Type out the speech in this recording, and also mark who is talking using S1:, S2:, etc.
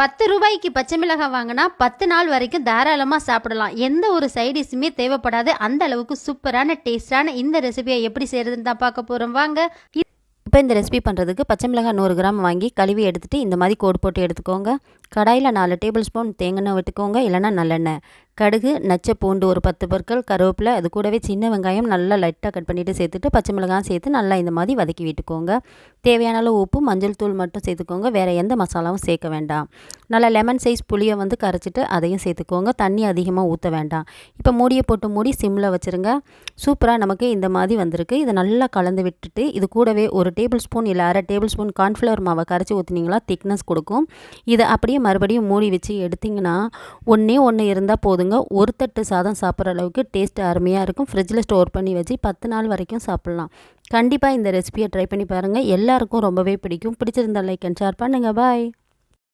S1: பத்து ரூபாய்க்கு பச்சை மிளகாய் வாங்கினா பத்து நாள் வரைக்கும் தாராளமாக சாப்பிடலாம். எந்த ஒரு சைடிஷுமே தேவைப்படாது. அந்த அளவுக்கு சூப்பரான டேஸ்டான இந்த ரெசிபியை எப்படி செய்கிறதுன்னு தான் பார்க்க போகிறோம் வாங்க.
S2: இப்போ இந்த ரெசிபி பண்ணுறதுக்கு பச்சை மிளகாய் நூறு கிராம் வாங்கி கழுவி எடுத்துகிட்டு இந்த மாதிரி கோடு போட்டு எடுத்துக்கோங்க. கடாயில் நாலு டேபிள் ஸ்பூன் தேங்காய் விட்டுக்கோங்க இல்லைன்னா நல்லெண்ணெய். கடுகு நச்ச பூண்டு ஒரு பத்து பற்கள் கருவேப்பிலை அது கூடவே சின்ன வெங்காயம் நல்லா லைட்டாக கட் பண்ணிவிட்டு சேர்த்துட்டு பச்சை மிளகாய் சேர்த்து நல்லா இந்த மாதிரி வதக்கி விட்டுக்கோங்க. தேவையான அளவு உப்பு மஞ்சள் தூள் மட்டும் சேர்த்துக்கோங்க வேறு எந்த மசாலாவும் சேர்க்க வேண்டாம். நல்லா லெமன் சைஸ் புளியை வந்து கரைச்சிட்டு அதையும் சேர்த்துக்கோங்க தண்ணி அதிகமாக ஊற்ற வேண்டாம். இப்போ மூடியை போட்டு மூடி சிம்மில் வச்சுருங்க. சூப்பராக நமக்கு இந்த மாதிரி வந்திருக்கு. இதை நல்லா கலந்து விட்டுட்டு இது கூடவே ஒரு டேபிள் ஸ்பூன் இல்லை அரை டேபிள் ஸ்பூன் கார்ன்ஃப்ளவர் மாவை கரைச்சி ஊற்றினீங்களா திக்னஸ் கொடுக்கும். இதை அப்படியே மறுபடியும் மூடி வச்சு எடுத்திங்கன்னா ஒன்றே ஒன்று இருந்தால் போதுங்க. ஒரு தட்டு சாதம் சாப்பிட்ற அளவுக்கு டேஸ்ட் அருமையாக இருக்கும். ஃப்ரிட்ஜில் ஸ்டோர் பண்ணி வச்சு பத்து நாள் வரைக்கும் சாப்பிட்லாம். கண்டிப்பாக இந்த ரெசிபியை ட்ரை பண்ணி பாருங்கள் எல்லாருக்கும் ரொம்பவே பிடிக்கும். பிடிச்சிருந்தா லைக் அண்ட் ஷேர் பண்ணுங்கள் பாய்